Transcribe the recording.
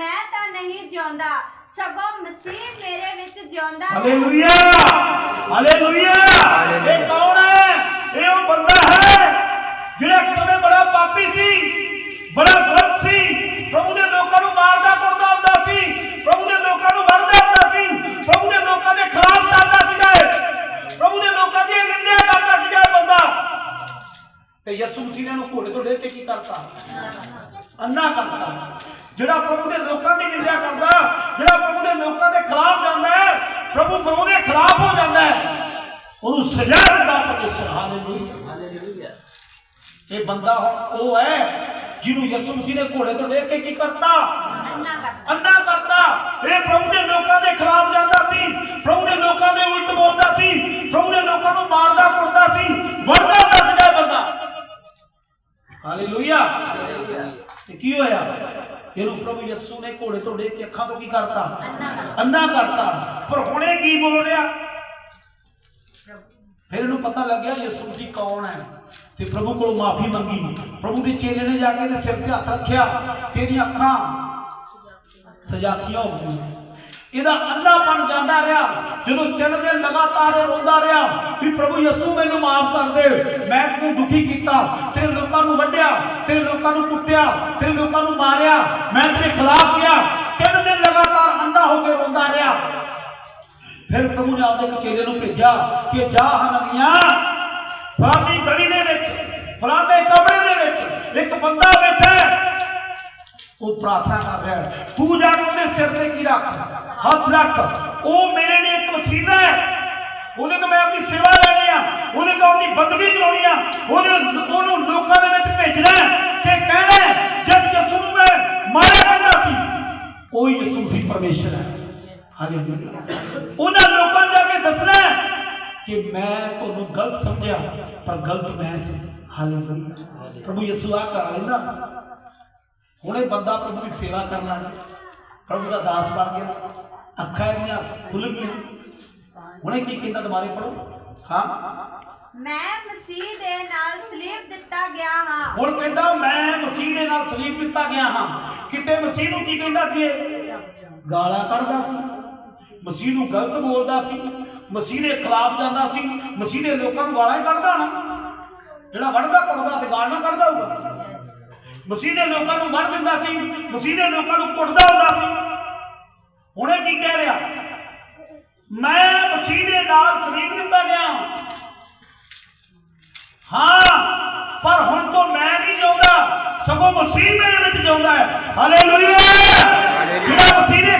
ਮੈਂ ਤਾਂ ਨਹੀਂ ਜਿਉਂਦਾ ਸਗੋਂ ਮਸੀਹ ਮੇਰੇ ਵਿੱਚ ਜਿਉਂਦਾ ਹੈ। ਹਾਲੇਲੂਇਆ! ਹਾਲੇਲੂਇਆ! ਇਹ ਕੌਣ ਹੈ? ਇਹ ਉਹ ਬੰਦਾ ਹੈ ਜਿਹੜਾ ਇੱਕ ਸਮੇਂ ਬੜਾ ਪਾਪੀ ਸੀ ਬੜਾ ਗਲਤ ਸੀ। ਪ੍ਰਭੂ ਦੇ ਲੋਕਾਂ ਨੂੰ ਮਾਰਦਾ ਕੁੱਟਦਾ ਹੁੰਦਾ ਸੀ। ਪ੍ਰਭੂ ਦੇ ਲੋਕਾਂ ਨੂੰ ਵਰਦਾ ਹੁੰਦਾ ਸੀ। ਪ੍ਰਭੂ ਦੇ ਲੋਕਾਂ ਦੇ ਖਿਲਾਫ ਚੱਲਦਾ ਸੀਗਾ ਇਹ। ਪ੍ਰਭੂ ਦੇ ਲੋਕਾਂ ਦੀ ਨਿੰਦਿਆ ਕਰਦਾ ਸੀਗਾ ਇਹ ਬੰਦਾ। ਤੇ ਯਿਸੂ ਮਸੀਹ ਨੇ ਉਹਨੂੰ ਘੋੜੇ ਤੋਂ ਕੇ ਕੀ ਕਰਤਾ? ਅੰਨਾ ਕਰਤਾ। ਜਿਹੜਾ ਪ੍ਰਭੂ ਦੇ ਲੋਕਾਂ ਦੀ ਨਿੰਦਿਆ ਕਰਦਾ ਜਿਹੜਾ ਪ੍ਰਭੂ ਦੇ ਲੋਕਾਂ ਦੇ ਖਿਲਾਫ ਜਾਂਦਾ ਹੈ ਪ੍ਰਭੂ ਪ੍ਰਭੂ ਦੇ ਖਿਲਾਫ ਹੋ ਜਾਂਦਾ ਹੈ ਉਹਨੂੰ ਸਜ਼ਾ ਦਿੰਦਾ ਪਰਮੇਸ਼ਰ ਹਾਲੇਲੂਇਆ। ਇਹ ਬੰਦਾ ਹੁਣ ਉਹ ਹੈ ਜਿਹਨੂੰ ਯਿਸੂ ਮਸੀਹ ਨੇ ਘੋੜੇ ਤੋਂ ਲੈ ਕੇ ਕੀ ਕਰਤਾ? ਅੰਨਾ ਕਰ ਅੰਨਾ ਕਰਤਾ। ਇਹ ਪ੍ਰਭੂ ਦੇ ਲੋਕਾਂ ਦੇ ਖਿਲਾਫ ਜਾਂਦਾ ਸੀ। ਪ੍ਰਭੂ ਦੇ ਲੋਕਾਂ ਦੇ ਉਲਟ ਬੋਲਦਾ ਸੀ। ਪ੍ਰਭੂ ਦੇ ਲੋਕਾਂ ਨੂੰ ਮਾਰਦਾ ਕੁੱਟਦਾ ਸੀ। ਵਰਦਾ ਇਹ ਬੰਦਾ। ਹਾਲੇਲੂਇਆ। ਤੇ ਕੀ ਹੋਇਆ? ਇਹਨੂੰ ਪ੍ਰਭੂ ਯਿਸੂ ਨੇ ਘੋੜੇ ਤੋਂ ਡੇ ਕੇ ਅੱਖਾਂ ਤੋਂ ਕੀ ਕਰਤਾ? ਅੰਨਾ ਕਰਤਾ। ਪਰ ਹੁਣੇ ਕੀ ਬੋਲ ਰਿਹਾ? ਫਿਰ ਇਹਨੂੰ ਪਤਾ ਲੱਗਿਆ ਯਿਸੂ ਜੀ ਕੌਣ ਹੈ? ਤੇ ਪ੍ਰਭੂ ਕੋਲੋਂ ਮਾਫੀ ਮੰਗੀ। ਪ੍ਰਭੂ ਦੇ ਚੇਲੇ ਨੇ ਜਾ ਕੇ ਇਹਦੇ ਸਿਰ ਤੇ ਹੱਥ ਰੱਖਿਆ ਤੇ ਇਹਦੀਆਂ ਅੱਖਾਂ ਸਜਾਤੀਆਂ ਹੋ ਗਈਆਂ। ਇਹਦਾ ਅੰਨਾਪਨ ਜਾਂਦਾ ਰਿਹਾ। ਜਦੋਂ ਤਿੰਨ ਦਿਨ ਲਗਾਤਾਰ ਰੋਂਦਾ ਰਿਹਾ ਵੀ ਪ੍ਰਭੂ ਯਿਸੂ ਮੈਨੂੰ ਮਾਫ ਕਰ ਦੇ। ਮੈਂ ਤੈਨੂੰ ਦੁਖੀ ਕੀਤਾ। ਤੇਰੇ ਲੋਕਾਂ ਨੂੰ ਵੱਢਿਆ, ਤੇਰੇ ਲੋਕਾਂ ਨੂੰ ਕੁੱਟਿਆ, ਤੇਰੇ ਲੋਕਾਂ ਨੂੰ ਮਾਰਿਆ। ਮੈਂ ਤੇਰੇ ਖਿਲਾਫ ਗਿਆ। ਤਿੰਨ ਦਿਨ ਲਗਾਤਾਰ ਅੰਨਾ ਹੋ ਕੇ ਰੋਂਦਾ ਰਿਹਾ। ਫਿਰ ਪ੍ਰਭੂ ਨੇ ਆਪਦੇ ਇੱਕ ਚੇਲੇ ਨੂੰ ਭੇਜਿਆ ਕਿ ਜਾ ਹਨਨੀਆਂ ਫਲਾਣੀ ਗਲੀ ਦੇ ਵਿੱਚ ਫਲਾਣੇ ਕਮਰੇ ਦੇ ਵਿੱਚ ਇੱਕ ਬੰਦਾ ਬੈਠਾ ਹੈ। ਉਹ ਪ੍ਰਾਰਥਨਾ ਕਰ ਰਿਹਾ ਤੂੰ ਜਾ ਕੇ ਉਹਦੇ ਸਿਰ ਤੇ ਕੀ ਰੱਖ। ਹੱਥ ਰੱਖ। ਉਹ ਮੇਰੇ ਲਈ ਇੱਕ ਵਸੀਲਾ ਹੈ। ਉਹਦੇ ਤੋਂ ਮੈਂ ਆਪਣੀ ਸੇਵਾ ਲੈਣੀ ਆ। ਉਹਦੇ ਤੋਂ ਆਪਣੀ ਬੰਦਗੀ ਕਰਾਉਣੀ ਆ। ਉਹਦੇ ਉਹਨੂੰ ਲੋਕਾਂ ਦੇ ਵਿੱਚ ਭੇਜਣਾ ਤੇ ਕਹਿਣਾ ਜਿਸ ਯਿਸੂ ਨੂੰ ਮੈਂ ਮਾਰਿਆ ਕਹਿੰਦਾ ਸੀ ਉਹ ਯਿਸੂ ਸੀ ਪਰਮੇਸ਼ਰ ਹੈ। ਹਾਲੇਲੂਇਆ ਉਹਨਾਂ ਲੋਕਾਂ ਨੂੰ ਜਾ ਕੇ ਦੱਸਣਾ ਕਿ ਮੈਂ ਤੁਹਾਨੂੰ ਗਲਤ ਸਮਝਿਆ ਪਰ ਗਲਤ ਮੈਂ ਸੀ। ਹਾਲੇਲੂਇਆ ਪ੍ਰਭੂ ਯਿਸੂ ਆ ਕਰਾ ਲੈਂਦਾ। ਹੁਣ ਇਹ ਬੰਦਾ ਪ੍ਰਭੂ ਦੀ ਸੇਵਾ ਕਰਨ ਲੱਗ ਗਿਆ ਪ੍ਰਭੂ ਦਾ ਦਾਸ ਬਣ ਗਿਆ। ਅੱਖਾਂ ਇਹਦੀਆਂ ਖੁੱਲ ਗਈਆਂ। ਹੁਣੇ ਕੀ ਕਹਿੰਦਾ ਦੁਬਾਰੇ ਪੜੋ ਹਾਂ। ਮੈਂ ਮਸੀਹ ਦੇ ਨਾਲ ਸਲੀਬ ਦਿੱਤਾ ਗਿਆ ਹਾਂ। ਹੁਣ ਕਹਿੰਦਾ ਮੈਂ ਮਸੀਹ ਦੇ ਨਾਲ ਸਲੀਬ ਦਿੱਤਾ ਗਿਆ ਹਾਂ। ਕਿਤੇ ਮਸੀਹ ਨੂੰ ਕੀ ਕਹਿੰਦਾ ਸੀ ਇਹ? ਗਾਲਾਂ ਕੱਢਦਾ ਸੀ। ਮਸੀਹ ਨੂੰ ਗਲਤ ਬੋਲਦਾ ਸੀ। ਮਸੀਹ ਦੇ ਖਿਲਾਫ ਜਾਂਦਾ ਸੀ। ਮਸੀਹ ਦੇ ਲੋਕਾਂ ਨੂੰ ਗਾਲਾਂ ਹੀ ਕੱਢਦਾ ਨਾ। ਜਿਹੜਾ ਵੜਦਾ ਕੁੱਟਦਾ ਤੇ ਗਾਲਾਂ ਕੱਢਦਾ ਹੋਊਗਾ। ਮਸੀਹ ਦੇ ਲੋਕਾਂ ਨੂੰ ਵੜ ਦਿੰਦਾ ਸੀ, ਮਸੀਹ ਦੇ ਲੋਕਾਂ ਨੂੰ ਕੁੱਟਦਾ ਹੁੰਦਾ ਸੀ। ਹੁਣੇ ਕੀ ਕਹਿ ਰਿਹਾ? ਮੈਂ ਮਸੀਹ ਦੇ ਨਾਲ ਸਰੀਰ ਦਿੱਤਾ ਗਿਆ। ਹਾਂ, ਪਰ ਹੁਣ ਤੋਂ ਮੈਂ ਨਹੀਂ ਜਿਉਂਦਾ, ਸਗੋਂ ਮਸੀਹ ਮੇਰੇ ਵਿੱਚ ਜਿਉਂਦਾ ਹੈ। ਹਾਲੇਲੂਇਆ ਜਿਹੜਾ ਮਸੀਹ ਦੇ